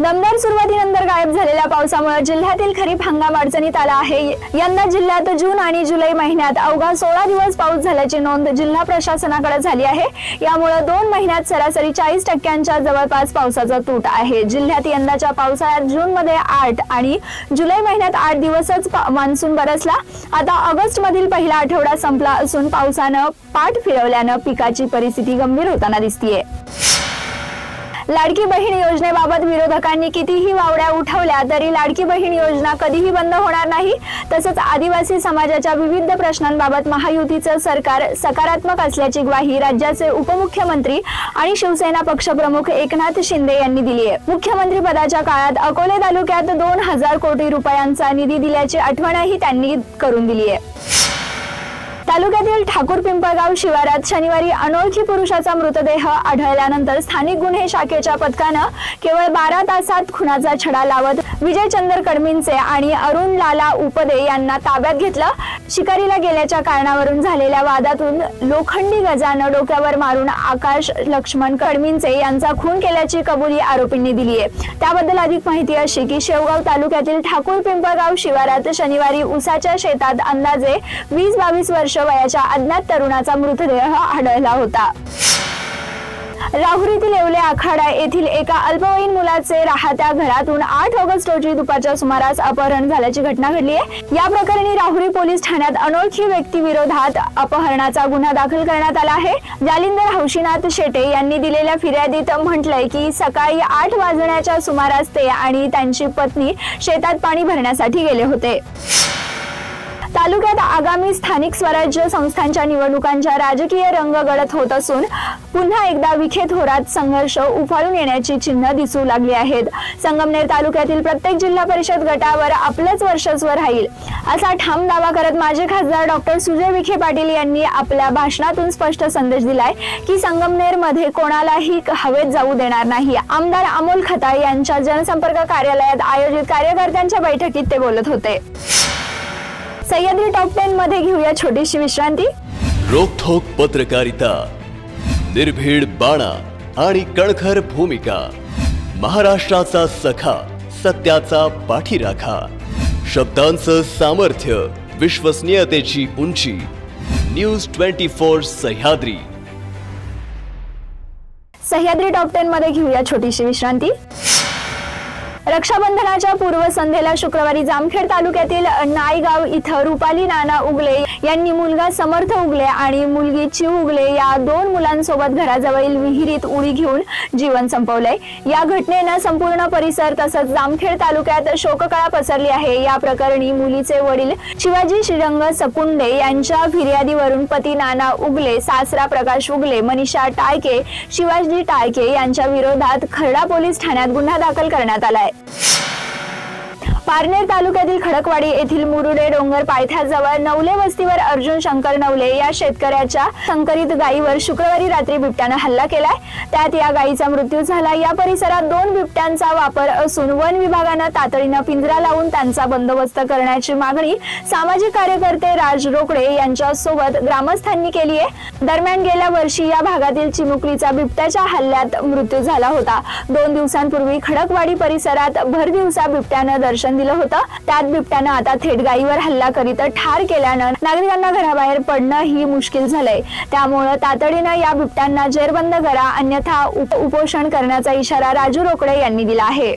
दमदार सुरुवातीनंतर गायब झालेल्या पावसामुळे जिल्ह्यातील खरीप हंगाम अडचणीत आला आहे. यंदा जिल्ह्यात जून आणि जुलै महिन्यात अवघा सोळा दिवस पाऊस झाल्याची नोंद जिल्हा प्रशासनाकडे झाली आहे. यामुळे दोन महिन्यात सरासरी चाळीस टक्क्यांच्या जवळपास पावसाचा तूट आहे. जिल्ह्यात यंदाच्या पावसाळ्यात जून मध्ये आठ आणि जुलै महिन्यात आठ दिवसच मान्सून बरसला. आता ऑगस्ट मधील पहिला आठवडा संपला असून पावसानं पाठ फिरवल्यानं पिकाची परिस्थिती गंभीर होताना दिसतीये. लाडकी बहीण योजनेबाबत विरोधकांनी कितीही वावड्या उठवल्या तरी लाडकी बहीण योजना कधीही बंद होणार नाही. तसंच आदिवासी समाजाच्या विविध प्रश्नांबाबत महायुतीचं सरकार सकारात्मक असल्याची ग्वाही राज्याचे उपमुख्यमंत्री आणि शिवसेना पक्षप्रमुख एकनाथ शिंदे यांनी दिली आहे. मुख्यमंत्री पदाच्या काळात अकोले तालुक्यात दोन हजार कोटी रुपयांचा निधी दिल्याची आठवणही त्यांनी करून दिली आहे. तालुक्यातील ठाकूर पिंपळगाव शिवारात शनिवारी अनोळखी पुरुषाचा मृतदेह आढळल्यानंतर स्थानिक गुन्हे शाखेच्या पथकानं केवळ बारा तासात खुनाचा छडा लावत विजय चंद्र कडमींचे आणि अरुण लाला उपदे यांना ताब्यात घेतलं. शिकारीला गेल्याच्या कारणावरून झालेल्या वादातून लोखंडी गजानं डोक्यावर मारून आकाश लक्ष्मण कडमींचे यांचा खून केल्याची कबुली आरोपींनी दिली आहे. त्याबद्दल अधिक माहिती अशी की शेवगाव तालुक्यातील ठाकूर पिंपळगाव शिवारात शनिवारी उसाच्या शेतात अंदाजे वीस बावीस वर्ष वयाच्या अज्ञात तरुणाचा मृतदेह आढळला होता. राहुरीतील येवले आखाडा येथील एका अल्पवयीन मुलाचे राहत्या घरातून आठ ऑगस्ट रोजी दुपारच्या सुमारास अपहरण झाल्याची घटना घडली आहे. या प्रकरणी राहुरी पोलीस ठाण्यात अनोळखी व्यक्ती विरोधात अपहरणाचा गुन्हा दाखल करण्यात आला आहे. जालिंदर हौशीनाथ शेटे यांनी दिलेल्या फिर्यादीत म्हटलंय की सकाळी आठ वाजण्याच्या सुमारास ते आणि त्यांची पत्नी शेतात पाणी भरण्यासाठी गेले होते. तालुक्यात आगामी स्थानिक स्वराज्य संस्थांच्या निवडणुकांच्या राजकीय रंग गळत होत असून पुन्हा एकदा विखे थोरात संघर्ष उफाळून येण्याची चिन्ह दिसू लागली आहेत. संगमनेर तालुक्यातील प्रत्येक जिल्हा परिषद गटावर आपलंच वर्षस्व राहील. असा ठाम दावा करत माजी खासदार डॉक्टर सुजय विखे पाटील यांनी आपल्या भाषणातून स्पष्ट संदेश दिलाय की संगमनेरमध्ये कोणालाही हवेत जाऊ देणार नाही. आमदार अमोल खताळ यांच्या जनसंपर्क कार्यालयात आयोजित कार्यकर्त्यांच्या बैठकीत ते बोलत होते. सह्याद्री टॉप टेन मध्ये घेऊया छोटीशी विश्रांती. रोखोक पत्रकारिता निर्भीड बाणा आणि कणखर भूमिका महाराष्ट्राचा सखा सत्याचा पाठीराखा शब्दांचं सामर्थ्य विश्वसनीयतेची उंची news twenty four Sahyadri. Sahyadri top ten मध्ये घेऊया छोटीशी विश्रांती. रक्षाबंधनाच्या पूर्वसंध्येला शुक्रवारी जामखेड तालुक्यातील नायगाव इथं रुपाली नाना उगले यांनी मुलगा समर्थ उगले आणि मुलगी चिव उगले या दोन मुलांसोबत घराजवळील विहिरीत उडी घेऊन जीवन संपवलंय. या घटनेनं संपूर्ण परिसर तसंच जामखेड तालुक्यात शोककळा पसरली आहे. या प्रकरणी मुलीचे वडील शिवाजी श्रीरंग सकुंडे यांच्या फिर्यादीवरून पती नाना उगले सासरा प्रकाश उगले मनीषा टाळके शिवाजी टाळके यांच्या विरोधात खर्डा पोलीस ठाण्यात गुन्हा दाखल करण्यात आलाय. पारनेर तालुक्यातील खडकवाडी येथील मुरुडे डोंगर पायथ्याजवळ नवले वस्तीवर अर्जुन शंकर नवले या शेतकऱ्याच्या संकरित गायीवर शुक्रवारी रात्री बिबट्यानं हल्ला केलाय. त्यात या गायीचा मृत्यू झाला. या परिसरात दोन बिबट्यांचा वापर असून वन विभागानं तातडीनं पिंजरा लावून त्यांचा बंदोबस्त करण्याची मागणी सामाजिक कार्यकर्ते राज रोकडे यांच्या सोबत ग्रामस्थांनी केली आहे. दरम्यान गेल्या वर्षी या भागातील चिमुकलीचा बिबट्याच्या हल्ल्यात मृत्यू झाला होता. दोन दिवसांपूर्वी खडकवाडी परिसरात भर दिवसा बिबट्यानं दर्शन दिलं होतं. त्यात बिबट्यानं आता थेट गायीवर हल्ला करीत ठार केल्यानं नागरिकांना घराबाहेर पडणं ही मुश्किल झालंय. त्यामुळं तातडीनं या बिबट्यांना जेरबंद करा अन्यथा उप- उपोषण करण्याचा इशारा राजू रोकडे यांनी दिला आहे.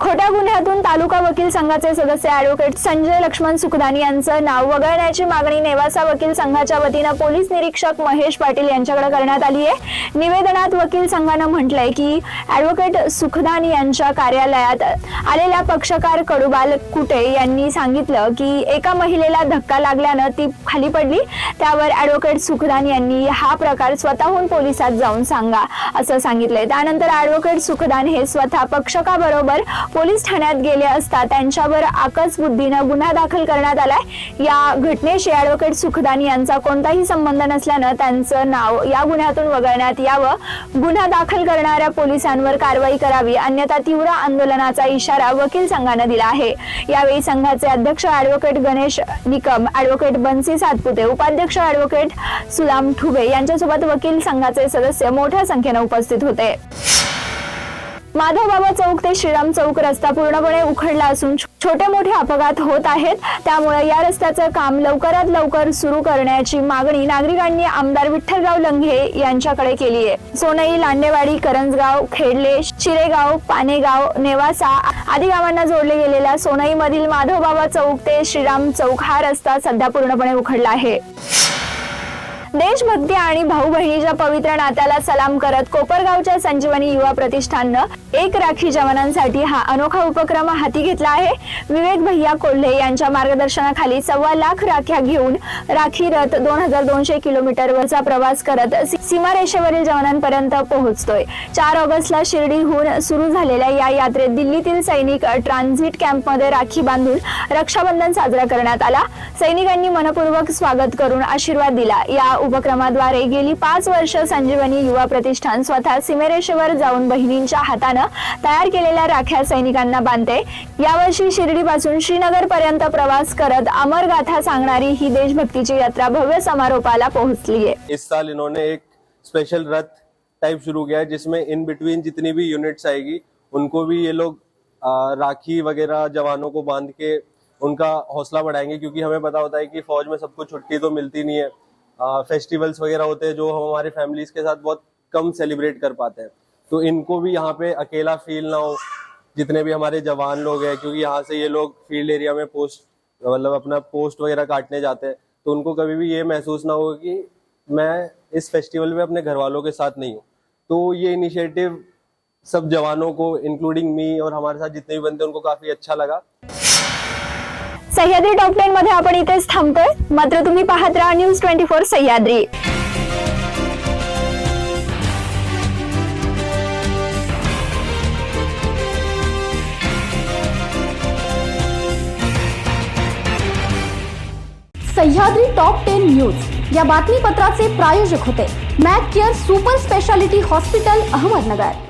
खोट्या गुन्ह्यातून तालुका वकील संघाचे सदस्य ऍडव्होकेट संजय लक्ष्मण सुखदानी यांचं नाव वगळण्याची मागणी नेवासा वकील संघाच्या वतीनं पोलीस निरीक्षक महेश पाटील यांच्याकडे करण्यात आली आहे. निवेदनात वकील संघानं म्हटलंय की ऍडव्होकेट सुखदानी यांच्या कार्यालयात आलेल्या पक्षकार कडुबाल कुटे यांनी सांगितलं की एका महिलेला धक्का लागल्यानं ती खाली पडली. त्यावर ऍडव्होकेट सुखदानी यांनी हा प्रकार स्वतःहून पोलिसात जाऊन सांगा असं सांगितलंय. त्यानंतर ऍडव्होकेट सुखदान हे स्वतः पक्षकाबरोबर पोलीस ठाण्यात गेले असता त्यांच्यावर आकस बुद्धीनं गुन्हा दाखल करण्यात आलाय. या घटनेशी ऍडव्होकेट सुखदानी यांचा कोणताही संबंध नसल्यानं त्यांचं नाव या गुन्ह्यातून वगळण्यात यावं. गुन्हा दाखल करणाऱ्या पोलिसांवर कारवाई करावी अन्यथा तीव्र आंदोलनाचा इशारा वकील संघानं दिला आहे. यावेळी संघाचे अध्यक्ष ऍडव्होकेट गणेश निकम ऍडव्होकेट बन्सी सातपुते उपाध्यक्ष ऍडव्होकेट सुलाम ठुबे यांच्यासोबत वकील संघाचे सदस्य मोठ्या संख्येनं उपस्थित होते. माधवबाबा चौक ते श्रीराम चौक रस्ता पूर्णपणे उखडला असून छोटे मोठे अपघात होत आहेत. त्यामुळे या रस्त्याचं काम लवकरात लवकर सुरू करण्याची मागणी नागरिकांनी आमदार विठ्ठलराव लंघे यांच्याकडे केली आहे. सोनई लांडेवाडी करंजगाव खेडले शिरेगाव पानेगाव नेवासा आदी गावांना जोडले गेलेल्या सोनईमधील माधवबाबा चौक ते श्रीराम चौक हा रस्ता सध्या पूर्णपणे उखडला आहे. देशभक्ती आणि भाऊ बहिणीच्या पवित्र नात्याला सलाम करत कोपरगावच्या संजीवनी युवा प्रतिष्ठाननं एक राखी जवानांसाठी हा अनोखा उपक्रम हाती घेतला आहे. विवेक भैया कोल्हे यांच्या मार्गदर्शनाखाली सव्वा लाख राख्या घेऊन राखी रथ दोन हजार दोनशे किलोमीटरवरचा प्रवास करत सी- सीमारेषेवरील जवानांपर्यंत पोहोचतोय. चार ऑगस्टला शिर्डीहून सुरू झालेल्या या यात्रेत दिल्लीतील सैनिक ट्रान्झिट कॅम्पमध्ये राखी बांधून रक्षाबंधन साजरा करण्यात आला. सैनिकांनी मनपूर्वक स्वागत करून आशीर्वाद दिला. या उपक्रमाद्वारे गेली पाच वर्ष संजीवनी युवा प्रतिष्ठान स्वतः सीमेरेषेवर जाऊन बहिणींच्या हातानं तयार केलेल्या राख्या सैनिकांना बांधते. यावर्षी शिर्डीपासून श्रीनगर पर्यंत प्रवास करत अमर गाथा सांगणारी ही देशभक्तीची यात्रा भव्य समारोपाला पोहोचली आहे. इस साल इन्होंने एक स्पेशल रथ टाइप शुरू किया है जिसमें इन बिटवीन जितनी भी यूनिट्स आएगी उनको भी ये लोग राखी वगैरह जवानों को बांध के उनका हौसला बढ़ाएंगे क्योंकि हमें पता होता है कि फौज में सबको छुट्टी तो मिलती नहीं है। फेस्टिवल्स वगैरह होते हैं जो हम हमारे फैमिलीज़ के साथ बहुत कम सेलिब्रेट कर पाते हैं। तो इनको भी यहाँ पे अकेला फील ना हो, जितने भी हमारे जवान लोग हैं, क्योंकि यहाँ से ये लोग फ़ील्ड एरिया में पोस्ट मतलब अपना पोस्ट वगैरह काटने जाते हैं। तो उनको कभी भी ये महसूस ना हो कि मैं इस फेस्टिवल में अपने घर वालों के साथ नहीं हूँ। तो ये इनिशिएटिव सब जवानों को इंक्लूडिंग मी और हमारे साथ जितने भी बंदे, उनको काफ़ी अच्छा लगा। सह्याद्री टॉप टेन मध्ये आपण इथेच थांबतोय. मात्र तुम्ही पाहत राहा news twenty four Sahyadri. Sahyadri top ten news या बातमीपत्राचे प्रायोजक होते. Mac care super speciality hospital Ahmednagar.